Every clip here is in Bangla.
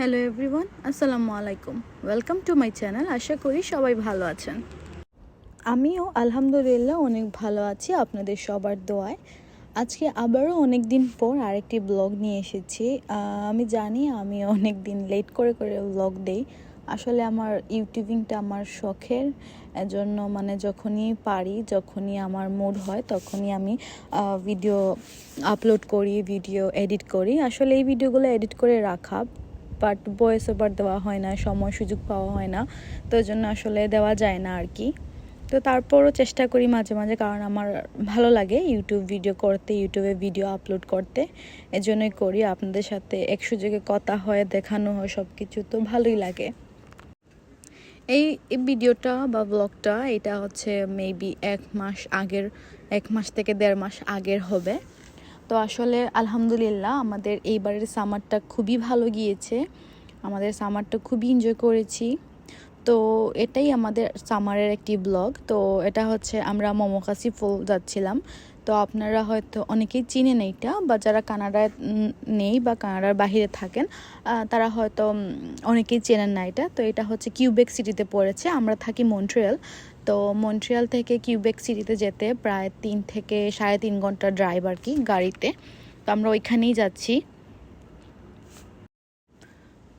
হ্যালো এভরিওয়ান আসসালামু আলাইকুম ওয়েলকাম টু মাই চ্যানেল আশা করি সবাই ভালো আছেন। আমিও আলহামদুলিল্লাহ অনেক ভালো আছি আপনাদের সবার দোয়ায়। আজকে আবারও অনেক দিন পর আরেকটি ব্লগ নিয়ে এসেছি। আমি জানি আমি অনেক দিন লেট করে করে ব্লগ দেই। আসলে আমার ইউটিউবিংটা আমার শখের। এজন্য মানে যখনই পারি, যখনই আমার মুড হয়, তখনই আমি ভিডিও আপলোড করি ভিডিও এডিট করি। আসলে এই ভিডিওগুলো এডিট করে রাখা বাট ভয়েস ওভার দেওয়া হয় না, সময় সুযোগ পাওয়া হয় না, তো ওই জন্য আসলে দেওয়া যায় না আর কি তো তারপরও চেষ্টা করি মাঝে মাঝে, কারণ আমার ভালো লাগে ইউটিউব ভিডিও করতে ইউটিউবে ভিডিও আপলোড করতে এজন্যই করি। আপনাদের সাথে এক সুযোগে কথা হয়, দেখানো হয় সব কিছু তো ভালোই লাগে। এই এই ভিডিওটা বা ব্লগটা এটা হচ্ছে মেবি এক মাস আগের, এক মাস থেকে দেড় মাস আগের হবে। তো আসলে আলহামদুলিল্লাহ আমাদের এইবারের সামারটা খুবই ভালো গিয়েছে। আমাদের সামারটা খুবই এনজয় করেছি। তো এটাই আমাদের সামারের একটি ব্লগ তো এটা হচ্ছে আমরা মমকাসি ফল যাচ্ছিলাম। তো আপনারা হয়তো অনেকেই চিনেন এইটা, বা যারা কানাডায় নেই বা কানাডার বাহিরে থাকেন তারা হয়তো অনেকেই চেনেন না এটা। তো এটা হচ্ছে কিউবেক সিটিতে পড়েছে, আমরা থাকি মন্ট্রিয়াল। তো মন্ট্রিয়াল থেকে কিউবেক সিটিতে যেতে প্রায় তিন থেকে সাড়ে তিন ঘণ্টা ড্রাইভ আর কি গাড়িতে। তো আমরা ওইখানেই যাচ্ছি।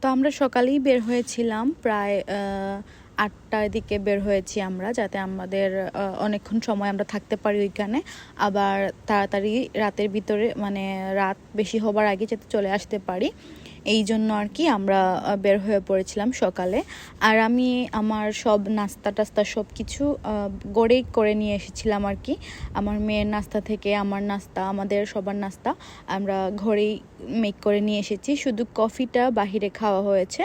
তো আমরা সকালেই বের হয়েছিলাম, প্রায় আটটার দিকে বের হয়েছি আমরা যাতে আমাদের অনেকক্ষণ সময় আমরা থাকতে পারি ওইখানে। আবার তাড়াতাড়ি রাতের ভিতরে মানে রাত বেশি হবার আগে যাতে চলে আসতে পারি। এই জন্য আর কি আমরা বের হয়ে পড়েছিলাম সকালে। আর আমি আমার সব নাস্তা টাস্তা সব কিছু গড়েই করে নিয়ে এসেছিলাম আর কি। আমার মেয়ের নাস্তা থেকে আমার নাস্তা, আমাদের সবার নাস্তা আমরা ঘরেই মেক করে নিয়ে এসেছি। শুধু কফিটা বাহিরে খাওয়া হয়েছে।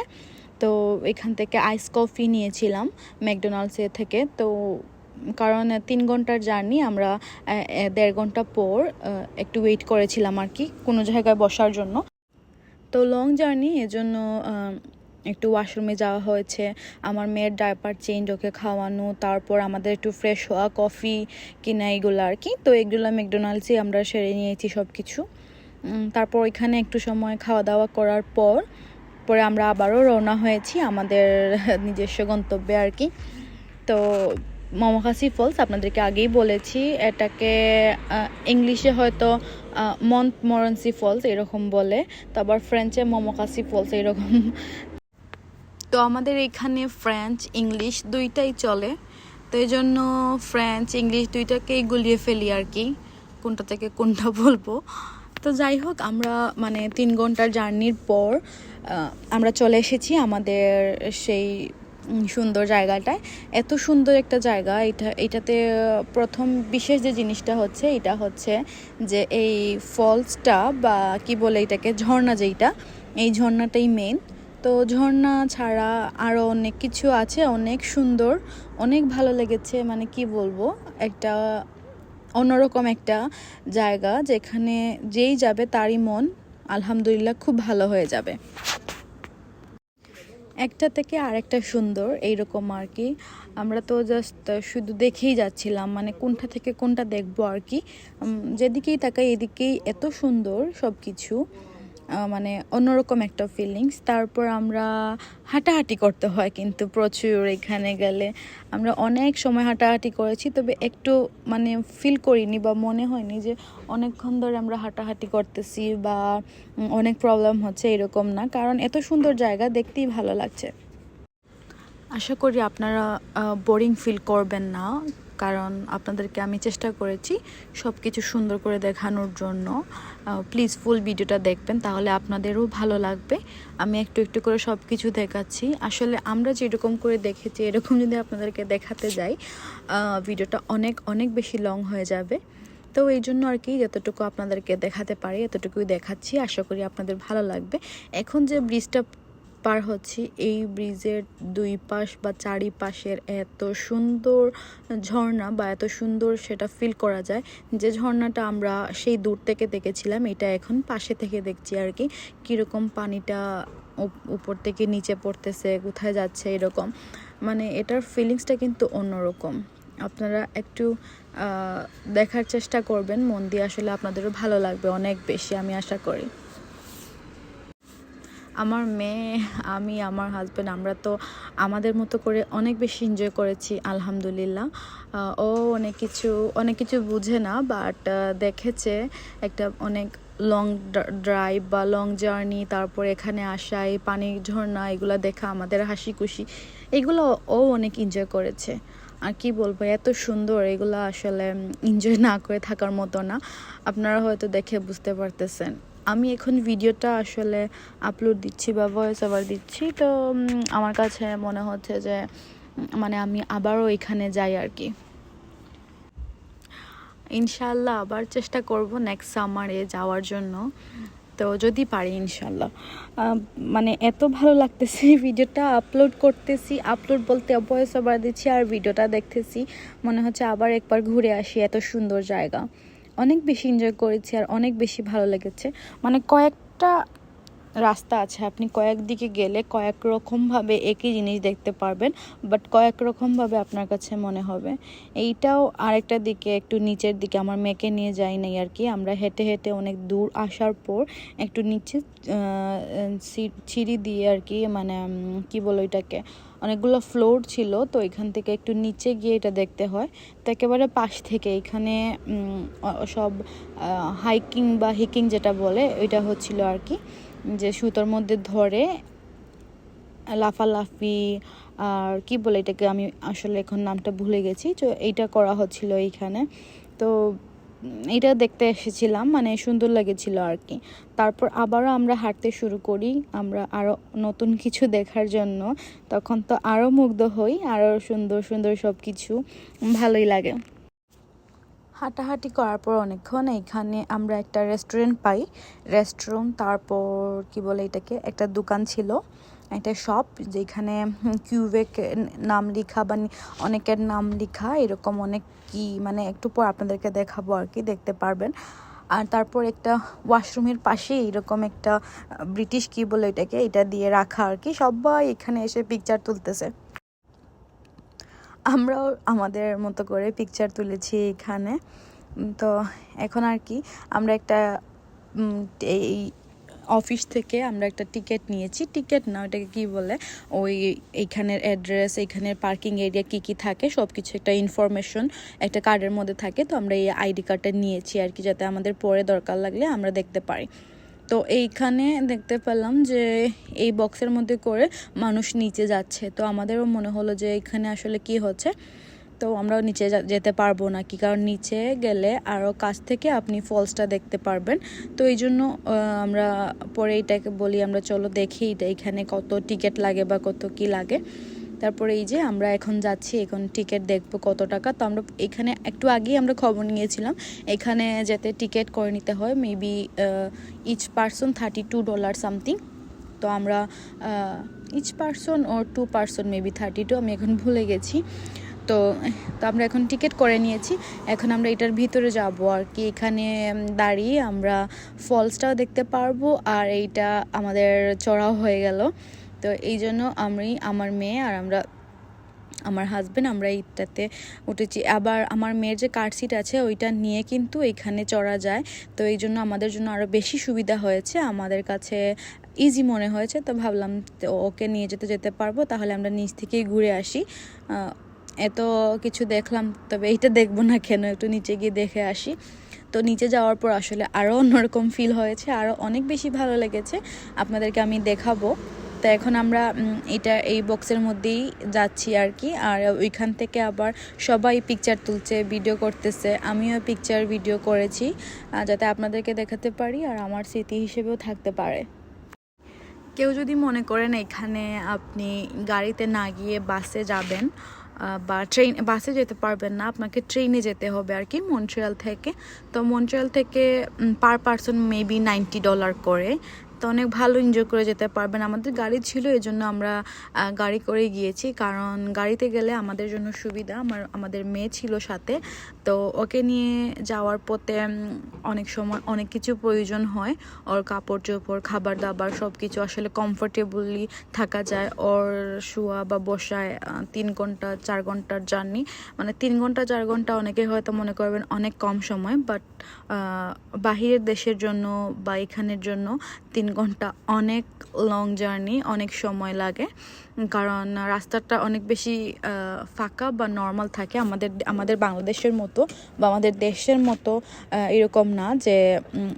তো এখান থেকে আইস কফি নিয়েছিলাম ম্যাকডোনাল্ডসের থেকে। তো কারণ তিন ঘণ্টার জার্নি আমরা দেড় ঘণ্টা পর একটু ওয়েট করেছিলাম আর কি কোনো জায়গায় বসার জন্য। তো লং জার্নি এজন্য একটু ওয়াশরুমে যাওয়া হয়েছে। আমার মেয়ের ডাইপার চেঞ্জ ওকে খাওয়ানো, তারপর আমাদের একটু ফ্রেশ হওয়া কফি কিনা এগুলো আর কি। তো এগুলো ম্যাকডোনাল্ডসে আমরা সেরে নিয়েছি সব কিছু তারপর ওইখানে একটু সময় খাওয়া দাওয়া করার পর পরে আমরা আবারও রওনা হয়েছি আমাদের নিজস্ব গন্তব্যে আর কি। তো মমকাসি ফলস, আপনাদেরকে আগেই বলেছি, এটাকে ইংলিশে হয়তো মন্ট মরন্সি ফলস এরকম বলে, তো আবার ফ্রেঞ্চে মমকাসি ফলস এরকম। তো আমাদের এখানে ফ্রেঞ্চ ইংলিশ দুইটাই চলে। তো এই জন্য ফ্রেঞ্চ ইংলিশ দুইটাকেই গুলিয়ে ফেলি আর কি। কোনটা থেকে কোনটা বলব? তো যাই হোক, আমরা মানে তিন ঘণ্টার জার্নির পর আমরা চলে এসেছি আমাদের সেই সুন্দর জায়গাটায়। এত সুন্দর একটা জায়গা, এটা, এটাতে প্রথম বিশেষ যে জিনিসটা হচ্ছে, এটা হচ্ছে যে এই ফলসটা বা কি বলে এটাকে, ঝর্ণা যেইটা, এই ঝর্ণাটাই মেন তো ঝর্ণা ছাড়া আরও অনেক কিছু আছে, অনেক সুন্দর, অনেক ভালো লেগেছে মানে কি বলব, একটা অন্যরকম একটা জায়গা যেখানে যেই যাবে তারই মন আলহামদুলিল্লাহ খুব ভালো হয়ে যাবে। একটা থেকে আরেকটা সুন্দর এইরকম আর কি। আমরা তো জাস্ট শুধু দেখেই যাচ্ছিলাম মানে কোনটা থেকে কোনটা দেখব আর কি। যেদিকেই তাকাই এদিকেই এত সুন্দর সব কিছু মানে অন্যরকম একটা ফিলিংস তারপর আমরা হাঁটাহাঁটি করতে হয় কিন্তু প্রচুর এখানে গেলে। আমরা অনেক সময় হাঁটাহাঁটি করেছি, তবে একটু মানে ফিল করিনি বা মনে হয়নি যে অনেকক্ষণ ধরে আমরা হাঁটাহাঁটি করতেছি বা অনেক প্রবলেম হচ্ছে এরকম না। কারণ এত সুন্দর জায়গা, দেখতেই ভালো লাগছে। আশা করি আপনারা বোরিং ফিল করবেন না। কারণ আপনাদেরকে আমি চেষ্টা করেছি সব কিছু সুন্দর করে দেখানোর জন্য। প্লিজ ফুল ভিডিওটা দেখবেন, তাহলে আপনাদেরও ভালো লাগবে। আমি একটু একটু করে সব কিছু দেখাচ্ছি। আসলে আমরা যেরকম করে দেখেছি, এরকম যদি আপনাদেরকে দেখাতে যাই ভিডিওটা অনেক অনেক বেশি লং হয়ে যাবে। তো এই জন্য আর কি যতটুকু আপনাদেরকে দেখাতে পারি, এতটুকুই দেখাচ্ছি। আশা করি আপনাদের ভালো লাগবে। এখন যে ব্রিজটা পার হচ্ছি এই ব্রিজের দুই পাশ বা চারিপাশের এত সুন্দর ঝর্ণা বা এত সুন্দর সেটা ফিল করা যায়। যে ঝর্ণাটা আমরা সেই দূর থেকে দেখেছিলাম, এটা এখন পাশে থেকে দেখছি আর কি। কীরকম পানিটা উপর থেকে নিচে পড়তেছে, কোথায় যাচ্ছে এরকম। মানে এটার ফিলিংসটা কিন্তু অন্যরকম। আপনারা একটু দেখার চেষ্টা করবেন, মন দিয়ে আসলে আপনাদেরও ভালো লাগবে অনেক বেশি, আমি আশা করি। আমার মেয়ে, আমি, আমার হাজব্যান্ড আমরা তো আমাদের মতো করে অনেক বেশি এনজয় করেছি, আলহামদুলিল্লাহ। ও অনেক কিছু অনেক কিছু বুঝে না বাট দেখেছে একটা অনেক লং ড্রাইভ বা লং জার্নি তারপর এখানে আসা, এই পানির ঝর্ণা, এগুলো দেখা, আমাদের হাসি খুশি এগুলো ও অনেক এনজয় করেছে। আর কি বলব, এত সুন্দর, এগুলো আসলে এনজয় না করে থাকার মতো না। আপনারা হয়তো দেখে বুঝতে পারতেছেন। আমি এখন ভিডিওটা আসলে আপলোড দিচ্ছি বা ভয়েস ওভার দিচ্ছি। তো আমার কাছে মনে হচ্ছে যে মানে আমি আবারও এখানে যাই আর কি। ইনশাল্লাহ আবার চেষ্টা করব নেক্সট সামারে যাওয়ার জন্য। তো যদি পারি ইনশাল্লাহ মানে এত ভালো লাগতেছে ভিডিওটা আপলোড করতেছি। আপলোড বলতে ভয়েস ওভার দিচ্ছি আর ভিডিওটা দেখতেছি। মনে হচ্ছে আবার একবার ঘুরে আসি এত সুন্দর জায়গা। অনেক বেশি এনজয় করেছি আর অনেক বেশি ভালো লেগেছে। মানে কয়েকটা রাস্তা আছে, আপনি কয়েক দিকে গেলে কয়েক রকমভাবে একই জিনিস দেখতে পারবেন বাট কয়েক রকমভাবে আপনার কাছে মনে হবে। এইটাও আরেকটা দিকে, একটু নিচের দিকে, আমার মেয়েকে নিয়ে যাই নাই আর কি, আমরা হেঁটে হেঁটে অনেক দূর আসার পর একটু নিচে সিঁড়ি দিয়ে আর কি মানে কি বলো এটাকে অনেকগুলো ফ্লোর ছিল, তো এখান থেকে একটু নিচে গিয়ে এটা দেখতে হয়। তো একেবারে পাশ থেকে এখানে সব হাইকিং বা হিকিং যেটা বলে, ওইটা হচ্ছিল আর কি। যে সুতোর মধ্যে ধরে লাফালাফি আর কি বলে এটাকে আমি আসলে এখন নামটা ভুলে গেছি, তো এইটা করা হচ্ছিল এইখানে। তো এটা দেখতে এসেছিলাম মানে সুন্দর লেগেছিল আর কি। তারপর আবারও আমরা হাঁটতে শুরু করি, আমরা আরও নতুন কিছু দেখার জন্য। তখন তো আরও মুগ্ধ হই আরও সুন্দর সুন্দর সব কিছু ভালোই লাগে। হাঁটাহাঁটি করার পর অনেকক্ষণ এইখানে আমরা একটা রেস্টুরেন্ট পাই। রেস্টুরেন্ট তারপর কি বলে এটাকে? একটা দোকান ছিল। একটা শপ যেখানে কিউবেক নাম লেখা বা অনেকের নাম লেখা, এরকম অনেক কি মানে একটু পর আপনাদেরকে দেখাবো আর কি, দেখতে পারবেন। আর তারপর একটা ওয়াশরুমের পাশে এরকম একটা ব্রিটিশ কি বলে এটাকে এটা দিয়ে রাখা আর কি, সবাই এখানে এসে পিকচার তুলতেছে। আমরাও আমাদের মতো করে পিকচার তুলেছি এখানে। তো এখন আর কি, আমরা একটা এই অফিস থেকে আমরা একটা টিকিট নিয়েছি। টিকিট না ওটাকে কি বলে? ওই এইখানের অ্যাড্রেস এইখানের পার্কিং এরিয়া কি কি থাকে সব কিছু একটা ইনফরমেশন একটা কার্ডের মধ্যে থাকে। তো আমরা এই আইডি কার্ডটা নিয়েছি আর কি, যাতে আমাদের পরে দরকার লাগলে আমরা দেখতে পারি। তো এইখানে দেখতে পেলাম যে এই বক্সের মধ্যে করে মানুষ নিচে যাচ্ছে। তো আমাদেরও মনে হলো যে এখানে আসলে কি হচ্ছে? তো আমরাও নিচে যেতে পারব না কি? কারণ নিচে গেলে আরও কাছ থেকে আপনি ফলসটা দেখতে পারবেন। তো এই জন্য আমরা পরে এটাকে বলি, আমরা চলো দেখি এটা এখানে কত টিকিট লাগে বা কত কি লাগে। তারপরে এই যে আমরা এখন যাচ্ছি, এখন টিকিট দেখব কত টাকা। তো আমরা এখানে একটু আগেই আমরা খবর নিয়েছিলাম, এখানে যেতে টিকিট করে নিতে হয় maybe each person thirty two dollar something তো আমরা ইচ পার্সন ও two person maybe thirty two আমি এখন ভুলে গেছি। তো তো আমরা এখন টিকিট করে নিয়েছি। এখন আমরা এটার ভিতরে যাব আর কি। এখানে দাঁড়িয়ে আমরা ফলসটাও দেখতে পারব আর এইটা আমাদের চড়াও হয়ে গেল। তো এই জন্য আমি, আমার মেয়ে আর আমরা, আমার হাজবেন্ড আমরা এইটাতে উঠেছি। আবার আমার মেয়ের যে কার সিট আছে ওইটা নিয়ে কিন্তু এখানে চড়া যায়। তো এই জন্য আমাদের জন্য আরও বেশি সুবিধা হয়েছে। আমাদের কাছে ইজি মনে হয়েছে। তো ভাবলাম ওকে নিয়ে যেতে যেতে পারব। তাহলে আমরা নিচ থেকেই ঘুরে আসি। এত কিছু দেখলাম, তবে এইটা দেখব না কেন, একটু নিচে গিয়ে দেখে আসি। তো নিচে যাওয়ার পর আসলে আরও অন্যরকম ফিল হয়েছে আরও অনেক বেশি ভালো লেগেছে, আপনাদেরকে আমি দেখাবো। তো এখন আমরা এটা এই বক্সের মধ্যেই যাচ্ছি আর কি, আর ওইখান থেকে আবার সবাই পিকচার তুলছে ভিডিও করতেছে, আমিও পিকচার ভিডিও করেছি যাতে আপনাদেরকে দেখাতে পারি আর আমার স্মৃতি হিসেবেও থাকতে পারে। কেউ যদি মনে করেন এখানে আপনি গাড়িতে না গিয়ে বাসে যাবেন বা ট্রেন বাসে যেতে পারবেন না, আপনাকে ট্রেনে যেতে হবে আর কি মন্ট্রিয়াল থেকে। তো মন্ট্রিয়াল থেকে per person maybe ninety dollar করে। তো অনেক ভালো এনজয় করে যেতে পারবেন। আমাদের গাড়ি ছিল এই জন্য আমরা গাড়ি করে গিয়েছি। কারণ গাড়িতে গেলে আমাদের জন্য সুবিধা। আমার, আমাদের মেয়ে ছিল সাথে। তো ওকে নিয়ে যাওয়ার পথে অনেক সময় অনেক কিছু প্রয়োজন হয়। ওর কাপড় চোপড় খাবার দাবার সব কিছু আসলে কমফোর্টেবলি থাকা যায়। ওর শোয়া বা বসায় তিন ঘণ্টা, চার ঘণ্টার জার্নি মানে তিন ঘণ্টা, চার ঘণ্টা অনেকে হয়তো মনে করবেন অনেক কম সময়। বাট বাহিরের দেশের জন্য বা এখানের জন্য তিন ঘণ্টা অনেক লং জার্নি অনেক সময় লাগে। কারণ রাস্তাটা অনেক বেশি ফাঁকা বা নর্মাল থাকে আমাদের আমাদের বাংলাদেশের মতো বা আমাদের দেশের মতো এরকম না যে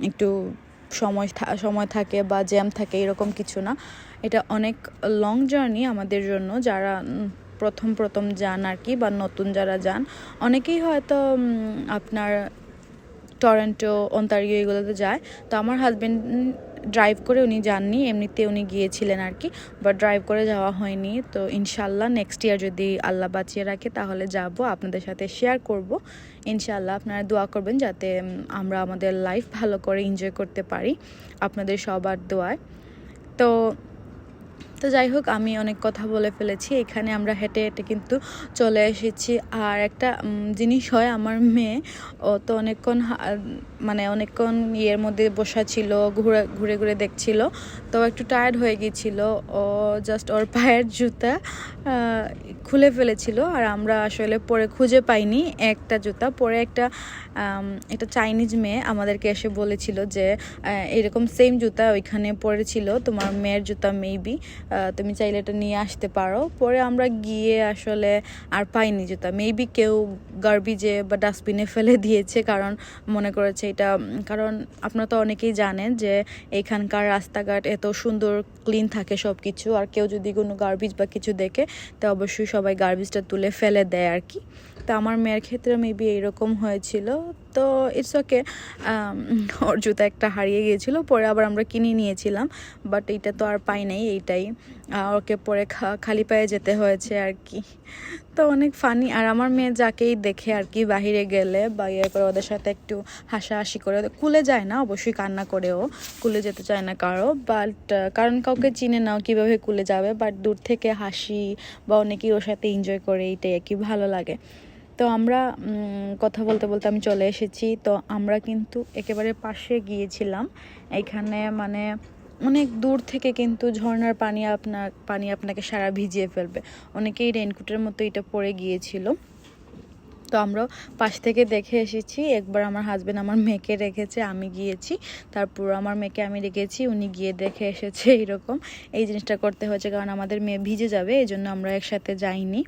একটু সময় সময় থাকে বা জ্যাম থাকে এরকম কিছু না। এটা অনেক লং জার্নি আমাদের জন্য যারা প্রথম প্রথম যান আর কি বা নতুন যারা যান। অনেকেই হয়তো আপনার টরেন্টো অন্টারিও এগুলোতে যায়। তো আমার হাজবেন্ড ড্রাইভ করে উনি যাননি, এমনিতে উনি গিয়েছিলেন আর কি বাট ড্রাইভ করে যাওয়া হয়নি। তো ইনশাল্লাহ নেক্সট ইয়ার যদি আল্লাহ বাঁচিয়ে রাখে, তাহলে যাব, আপনাদের সাথে শেয়ার করব। ইনশাল্লাহ আপনারা দোয়া করবেন যাতে আমরা আমাদের লাইফ ভালো করে এনজয় করতে পারি, আপনাদের সবার দোয়ায়। তো তো যাই হোক, আমি অনেক কথা বলে ফেলেছি। এখানে আমরা হেঁটে হেঁটে কিন্তু চলে এসেছি। আর একটা জিনিস হয়, আমার মেয়ে, ও তো অনেকক্ষণ মানে অনেকক্ষণ ইয়ের মধ্যে বসা ছিল, ঘুরে ঘুরে ঘুরে দেখছিল। তো একটু টায়ার্ড হয়ে গিয়েছিল। ও জাস্ট ওর পায়ের জুতা খুলে ফেলেছিল। আর আমরা আসলে পরে খুঁজে পাইনি একটা জুতা। পরে একটা একটা চাইনিজ মেয়ে আমাদেরকে এসে বলেছিল যে এরকম সেম জুতা ওইখানে পড়েছিল তোমার মেয়ের জুতা মেবি তুমি চাইলে এটা নিয়ে আসতে পারো। পরে আমরা গিয়ে আসলে আর পাইনি জুতা। মেবি কেউ গার্বিজে বা ডাস্টবিনে ফেলে দিয়েছে, কারণ মনে করেছে এটা, কারণ আপনারা তো অনেকেই জানেন যে এখানকার রাস্তাঘাট এত সুন্দর ক্লিন থাকে সব কিছু আর কেউ যদি কোনো গার্বিজ বা কিছু দেখে, তো অবশ্যই সবাই গার্বিজটা তুলে ফেলে দেয় আর কি। তো আমার মেয়ের ক্ষেত্রে মেবি এইরকম হয়েছিল। তো ইটস ওকে ওর জুতা একটা হারিয়ে গিয়েছিল, পরে আবার আমরা কিনে নিয়েছিলাম বাট এইটা তো আর পাই নাই এইটাই। ওকে পরে খালি পায়ে যেতে হয়েছে আর কি। তো অনেক ফানি আর আমার মেয়ে যাকেই দেখে আর কি বাহিরে গেলে বা ইয়ে করে ওদের সাথে একটু হাসাহাসি করে, কুলে যায় না, অবশ্যই কান্না করেও, কুলে যেতে চায় না কারও বাট কারণ কাউকে চিনে নাও কীভাবে কুলে যাবে বাট দূর থেকে হাসি বা অনেকেই ওর সাথে এনজয় করে এইটাই আর কি ভালো লাগে। তো আমরা কথা বলতে বলতে আমি চলে এসেছি। তো আমরা কিন্তু একেবারে পাশে গিয়েছিলাম। এখানে মানে অনেক দূর থেকে কিন্তু ঝর্নার পানি আপনার, পানি আপনাকে সারা ভিজিয়ে ফেলবে। অনেকেই রেনকোটের মতো এটা পড়ে গিয়েছিল। তো আমরাও পাশ থেকে দেখে এসেছি, একবার আমার হাজব্যান্ড আমার মেয়েকে রেখেছে, আমি গিয়েছি। তারপর আমার মেয়েকে আমি রেখেছি, উনি গিয়ে দেখে এসেছে এরকম এই জিনিসটা করতে হয়েছে কারণ আমাদের মেয়ে ভিজে যাবে এই জন্য আমরা একসাথে যাইনি।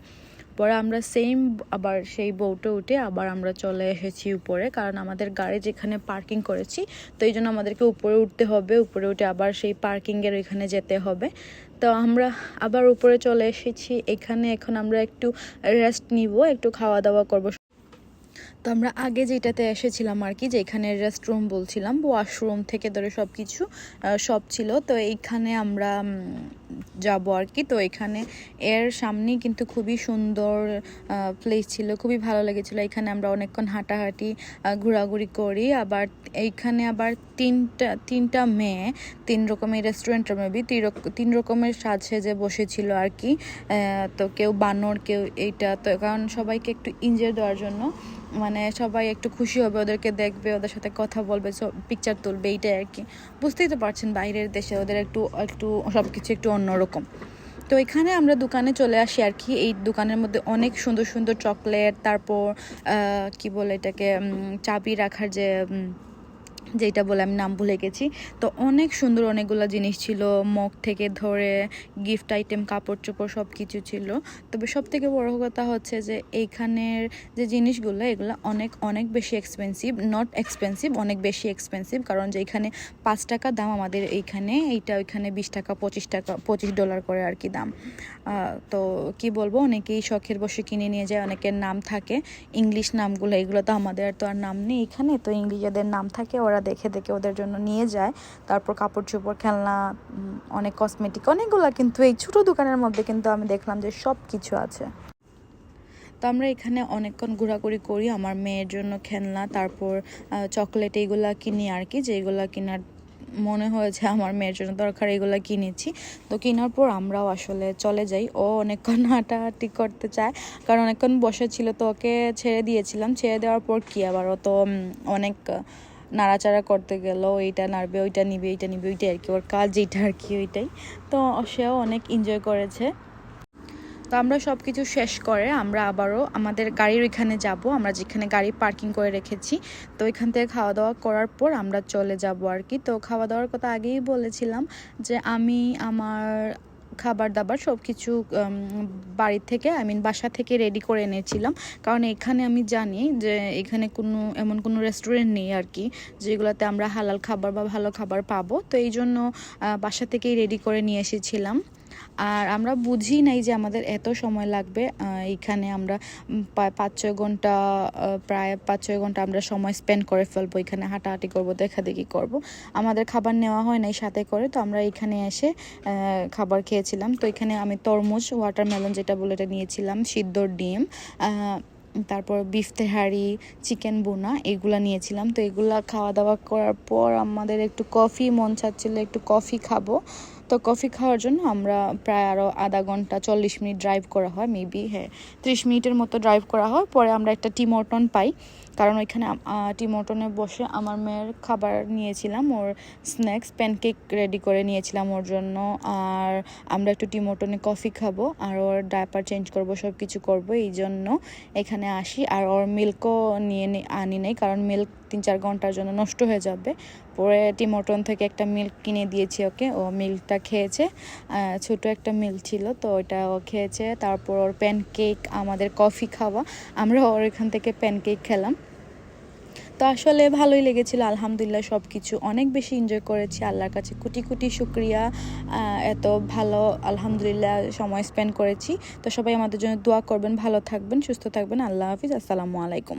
পরে আমরা সেম আবার সেই বউটে উঠে আবার আমরা চলে এসেছি উপরে, কারণ আমাদের গাড়ি যেখানে পার্কিং করেছি, তো এই জন্য আমাদেরকে উপরে উঠতে হবে, উপরে উঠে আবার সেই পার্কিংয়ের ওইখানে যেতে হবে। তো আমরা আবার উপরে চলে এসেছি, এখানে এখন আমরা একটু রেস্ট নিব, একটু খাওয়া দাওয়া করব। তো আমরা আগে যেটাতে এসেছিলাম আর কি, যে যেখানে রেস্টরুম বলছিলাম ওয়াশরুম থেকে ধরে সব কিছু সব ছিল। তো এইখানে আমরা যাব আর কি। তো এখানে এর সামনেই কিন্তু খুবই সুন্দর প্লেস ছিল, খুবই ভালো লেগেছিলো। এখানে আমরা অনেকক্ষণ হাঁটাহাঁটি ঘোরাঘুরি করি। আবার এইখানে আবার তিনটা তিনটা মেয়ে, তিন রকমের রেস্টুরেন্টের মেবি তিন রকমের সাজ সেজে বসেছিল আর কি। তো কেউ বানর, কেউ এইটা। তো কারণ সবাইকে একটু এনজয় দেওয়ার জন্য মানে সবাই একটু খুশি হবে, ওদেরকে দেখবে, ওদের সাথে কথা বলবে সব পিকচার তুলবে, এইটাই আর কি। বুঝতেই তো পারছেন বাইরের দেশে ওদের একটু একটু সব কিছু একটু অন্যরকম। তো এখানে আমরা দোকানে চলে আসি আর কি। এই দোকানের মধ্যে অনেক সুন্দর সুন্দর চকলেট তারপর কি বলে এটাকে চাবি রাখার যে যেটা বলে আমি নাম ভুলে গেছি। তো অনেক সুন্দর অনেকগুলো জিনিস ছিল, মগ থেকে ধরে গিফট আইটেম কাপড় চোপড় সব কিছু ছিল। তবে সব থেকে বড় কথা হচ্ছে যে এইখানের যে জিনিসগুলো, এগুলো অনেক অনেক বেশি এক্সপেন্সিভ নট এক্সপেন্সিভ অনেক বেশি এক্সপেন্সিভ কারণ যে এখানে পাঁচ টাকা দাম আমাদের এইখানে, এইটা ওইখানে বিশ টাকা, পঁচিশ টাকা, পঁচিশ ডলার করে আর কি দাম। তো কি বলব, অনেকেই শখের বসে কিনে নিয়ে যায়, অনেকের নাম থাকে। ইংলিশ নামগুলো, এগুলো তো আমাদের তো আর নাম নেই এখানে। তো ইংলিশ যাদের নাম থাকে, ওরা দেখে দেখে ওদের জন্য নিয়ে যায়। তারপর কাপড় চোপড়, খেলনা অনেক কসমেটিক অনেকগুলো কিন্তু এই ছোটো দোকানের মধ্যে কিন্তু আমি দেখলাম যে সব কিছু আছে। তো আমরা এখানে অনেকক্ষণ ঘোরাঘুরি করি আমার মেয়ের জন্য খেলনা, তারপর চকলেট এইগুলা কিনি আর কি যেগুলা কেনার মনে হয়েছে আমার মেয়ের জন্য দরকার, এগুলো কিনেছি। তো কেনার পর আমরাও আসলে চলে যাই। ও অনেকক্ষণ হাঁটাহাঁটি করতে চায়, কারণ অনেকক্ষণ বসে ছিল, তো ওকে ছেড়ে দিয়েছিলাম। ছেড়ে দেওয়ার পর কি আবার ও তো অনেক নাড়াচাড়া করতে গেল, এইটা নাড়বে, ওইটা নিবে এইটা নিবে, ওইটাই আর কি, ওর কাজ যেটা আর কি, ওইটাই। তো সেও অনেক এনজয় করেছে। তো আমরা সব কিছু শেষ করে আমরা আবারও আমাদের গাড়ির ওইখানে যাব, আমরা যেখানে গাড়ি পার্কিং করে রেখেছি। তো ওইখান থেকে খাওয়া দাওয়া করার পর আমরা চলে যাব আর কি। তো খাওয়া দাওয়ার কথা আগেই বলেছিলাম যে আমি, আমার খাবার দাবার সব কিছু বাড়ির থেকে আই মিন বাসা থেকে রেডি করে এনেছিলাম। কারণ এখানে আমি জানি যে এখানে কোনো, এমন কোনো রেস্টুরেন্ট নেই আর কি, যেগুলোতে আমরা হালাল খাবার বা ভালো খাবার পাবো। তো এই জন্য বাসা থেকেই রেডি করে নিয়ে এসেছিলাম। আর আমরা বুঝি নাই যে আমাদের এত সময় লাগবে আহ, এইখানে আমরা পাঁচ ছয় ঘণ্টা প্রায় পাঁচ ছয় ঘণ্টা আমরা সময় স্পেন্ড করে ফেলব এখানে হাঁটাহাঁটি করব দেখাদেখি করব। আমাদের খাবার নেওয়া হয় নাই সাথে করে তো আমরা এখানে এসে খাবার খেয়েছিলাম। তো এখানে আমি তরমুজ ওয়াটারমেলন যেটা বলে এটা নিয়েছিলাম সিদ্ধর ডিম তারপর বিফ তেহারি চিকেন বোনা এগুলা নিয়েছিলাম। তো এগুলা খাওয়া দাওয়া করার পর আমাদের একটু কফি মন চাচ্ছিল একটু কফি খাব। তো কফি খাওয়ার জন্য আমরা প্রায় আরও আধা ঘণ্টা চল্লিশ মিনিট ড্রাইভ করা হয় মেবি হ্যাঁ ত্রিশ মিনিটের মতো ড্রাইভ করা হয়। পরে আমরা একটা টি মটন পাই। কারণ ওইখানে টি মটনে বসে আমার মেয়ের খাবার নিয়েছিলাম, ওর স্ন্যাক্স প্যানকেক রেডি করে নিয়েছিলাম ওর জন্য। আর আমরা একটু টি মটনে কফি খাব, আর ওর ডায়াপার চেঞ্জ করব সব কিছু করব, এই জন্য এখানে আসি। আর ওর মিল্কও নিয়ে আনি নেই, কারণ মিল্ক তিন চার ঘণ্টার জন্য নষ্ট হয়ে যাবে। পরে টিমটন থেকে একটা মিল্ক কিনে দিয়েছি ওকে, ও মিল্কটা খেয়েছে। ছোট একটা মিল্ক ছিল, তো ওইটা ও খেয়েছে। তারপর ওর প্যানকেক আমাদের কফি খাওয়া। আমরা ওর এখান থেকে প্যানকেক খেলাম। তো আসলে ভালোই লেগেছিল, আলহামদুলিল্লাহ সব কিছু অনেক বেশি এনজয় করেছি আল্লাহর কাছে। কোটি কুটি শুক্রিয়া এত ভালো আলহামদুলিল্লাহ সময় স্পেন্ড করেছি। তো সবাই আমাদের জন্য দোয়া করবেন, ভালো থাকবেন, সুস্থ থাকবেন। আল্লাহ হাফিজ, আসসালামু আলাইকুম।